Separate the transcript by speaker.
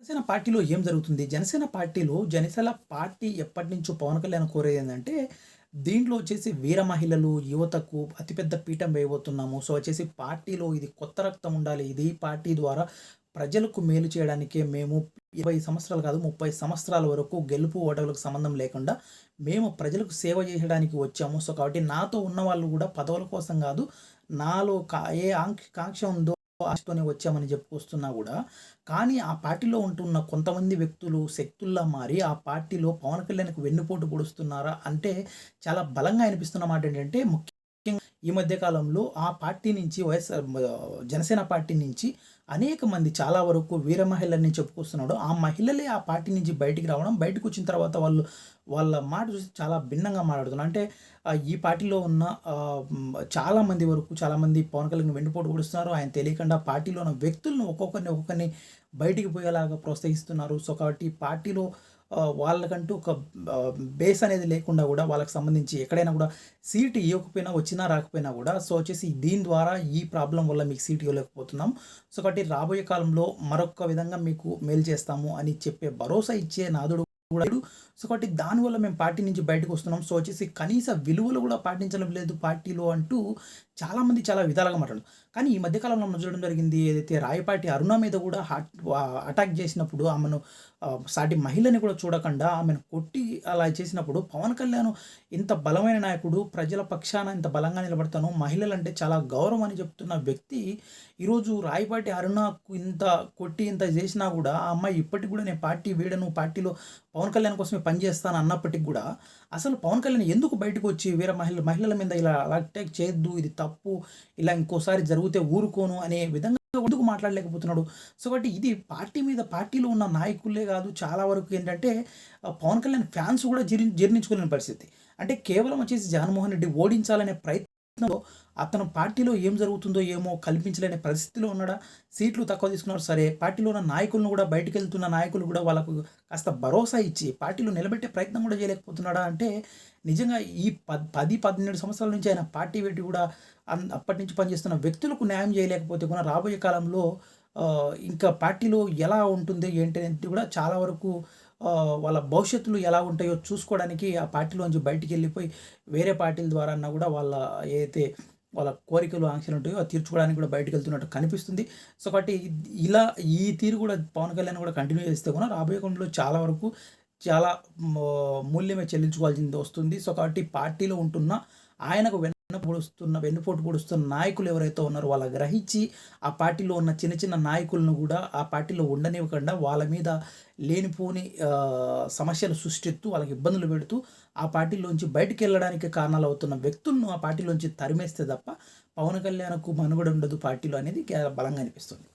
Speaker 1: జనసేన పార్టీలో ఏం జరుగుతుంది? జనసేన పార్టీలో జనసేన పార్టీ ఎప్పటినుంచో పవన్ కళ్యాణ్ కోరేది ఏంటంటే దీంట్లో వచ్చేసి వీర మహిళలు, యువతకు అతిపెద్ద పీఠం వేయబోతున్నాము. సో, వచ్చేసి పార్టీలో ఇది కొత్త రక్తం ఉండాలి. ఇది పార్టీ ద్వారా ప్రజలకు మేలు చేయడానికే మేము 20 సంవత్సరాలు కాదు 30 సంవత్సరాల వరకు గెలుపు, ఓటములకు సంబంధం లేకుండా మేము ప్రజలకు సేవ చేయడానికి వచ్చాము. సో, కాబట్టి నాతో ఉన్నవాళ్ళు కూడా పదవుల కోసం కాదు, నాలో కా ఏ ఆంక్ష కాంక్ష ఉందో ఆశతోనే వచ్చామని చెప్పుకొస్తున్నా కూడా, కానీ ఆ పార్టీలో ఉంటున్న కొంతమంది వ్యక్తులు శక్తుల్లా మారి ఆ పార్టీలో పవన్ కళ్యాణ్కు వెన్నుపోటు పొడుస్తున్నారా అంటే చాలా బలంగా అనిపిస్తున్న మాట ఏంటంటే, ముఖ్య ఈ మధ్యకాలంలో ఆ పార్టీ నుంచి వైఎస్ఆర్ జనసేన పార్టీ నుంచి అనేక మంది చాలా వరకు వీర మహిళల్ని చెప్పుకొస్తున్నాడు. ఆ మహిళలే ఆ పార్టీ నుంచి బయటికి రావడం, బయటకొచ్చిన తర్వాత వాళ్ళు వాళ్ళ మాట చూసి చాలా భిన్నంగా మాట్లాడుతున్నారు. అంటే ఈ పార్టీలో ఉన్న చాలామంది చాలా మంది వరకు చాలామంది పవన్ కళ్యాణ్ వెండిపోటు కూడుస్తున్నారు ఆయన తెలియకుండా పార్టీలో ఉన్న వ్యక్తులను ఒక్కొక్కరిని, ఒక్కొక్కరిని బయటికి పోయేలాగా ప్రోత్సహిస్తున్నారు. సో, కాబట్టి పార్టీలో వాళ్ళకంటూ ఒక బేస్ అనేది లేకుండా కూడా వాళ్ళకి సంబంధించి ఎక్కడైనా కూడా సీట్ ఇవ్వకపోయినా, వచ్చినా రాకపోయినా కూడా సో, వచ్చేసి దీని ద్వారా ఈ ప్రాబ్లం వల్ల మీకు సీట్ ఇవ్వలేకపోతున్నాం. సో, కాబట్టి రాబోయే కాలంలో మరొక విధంగా మీకు మేలు చేస్తాము అని చెప్పే భరోసా ఇచ్చే నాథుడు కూడా సో, కాబట్టి దానివల్ల మేము పార్టీ నుంచి బయటకు వస్తున్నాం సో, వచ్చేసి కనీస విలువలు కూడా పాటించడం లేదు పార్టీలో అంటూ చాలామంది చాలా విధాలుగా మాట్లాడారు. కానీ ఈ మధ్యకాలంలో మనం చూడడం జరిగింది ఏదైతే రాయపాటి అరుణ మీద కూడా హాట్ అటాక్ చేసినప్పుడు ఆమెను సాటి మహిళని కూడా చూడకుండా ఆమెను కొట్టి అలా చేసినప్పుడు పవన్ కళ్యాణ్ ఇంత బలమైన నాయకుడు, ప్రజల పక్షాన ఇంత బలంగా నిలబడతాను, మహిళలంటే చాలా గౌరవం అని చెప్తున్న వ్యక్తి ఈరోజు రాయపాటి అరుణకు ఇంత కొట్టి ఇంత చేసినా కూడా ఆ అమ్మాయి ఇప్పటికి కూడా నేను పార్టీ వీడను, పార్టీలో పవన్ కళ్యాణ్ కోసమే పనిచేస్తాను అన్నప్పటికి కూడా అసలు పవన్ కళ్యాణ్ ఎందుకు బయటకు వచ్చి వేరే మహిళ మహిళల మీద ఇలా అటాక్ చేయొద్దు, ఇది తప్పు, ఇలా ఇంకోసారి జరిగితే ఊరుకోను అనే విధంగా ఎందుకు మాట్లాడలేకపోతున్నాడు? సో, కాబట్టి ఇది పార్టీ మీద పార్టీలో ఉన్న నాయకులే కాదు చాలా వరకు ఏంటంటే పవన్ కళ్యాణ్ ఫ్యాన్స్ కూడా జీర్ణ జీర్ణించుకోలేని పరిస్థితి. అంటే కేవలం వచ్చేసి జగన్మోహన్ రెడ్డి ఓడించాలనే ప్రయత్నం అతను పార్టీలో ఏం జరుగుతుందో ఏమో కల్పించలేని పరిస్థితిలో ఉన్నాడా? సీట్లు తక్కువ తీసుకున్నారు సరే, పార్టీలో ఉన్న నాయకులను కూడా బయటికెళ్తున్న నాయకులు కూడా వాళ్ళకు కాస్త భరోసా ఇచ్చి పార్టీలో నిలబెట్టే ప్రయత్నం కూడా చేయలేకపోతున్నాడా? అంటే నిజంగా ఈ పద్ 10, 12 సంవత్సరాల నుంచి ఆయన పార్టీ పెట్టి కూడా అన్ అప్పటి నుంచి పనిచేస్తున్న వ్యక్తులకు న్యాయం చేయలేకపోతే కూడా రాబోయే కాలంలో ఇంకా పార్టీలో ఎలా ఉంటుంది ఏంటి అనేది కూడా చాలా వరకు వాళ్ళ భవిష్యత్తులు ఎలా ఉంటాయో చూసుకోవడానికి ఆ పార్టీలోంచి బయటికెళ్ళిపోయి వేరే పార్టీల ద్వారా అన్నా కూడా వాళ్ళ ఏదైతే వాళ్ళ కోరికలు, ఆంక్షలు ఉంటాయో అది తీర్చుకోవడానికి కూడా బయటికెళ్తున్నట్టు కనిపిస్తుంది. సో, కాబట్టి ఇలా ఈ తీరు కూడా పవన్ కళ్యాణ్ కూడా కంటిన్యూ చేస్తే కూడా రాబోయే కొండలో చాలా వరకు చాలా మూల్యమే చెల్లించుకోవాల్సింది వస్తుంది. సో, కాబట్టి పార్టీలో ఉంటున్న ఆయనకు పొడుస్తున్న వెన్నుపోటు పొడుస్తున్న నాయకులు ఎవరైతే ఉన్నారో వాళ్ళు గ్రహించి ఆ పార్టీలో ఉన్న చిన్న చిన్న నాయకులను కూడా ఆ పార్టీలో ఉండనివ్వకుండా వాళ్ళ మీద లేనిపోని సమస్యలు సృష్టిస్తూ వాళ్ళకి ఇబ్బందులు పెడుతూ ఆ పార్టీలోంచి బయటికెళ్ళడానికి కారణాలవుతున్న వ్యక్తులను ఆ పార్టీలోంచి తరిమేస్తే తప్ప పవన్ కళ్యాణ్‌కు మనుగడ ఉండదు పార్టీలో అనేది బలంగా అనిపిస్తుంది.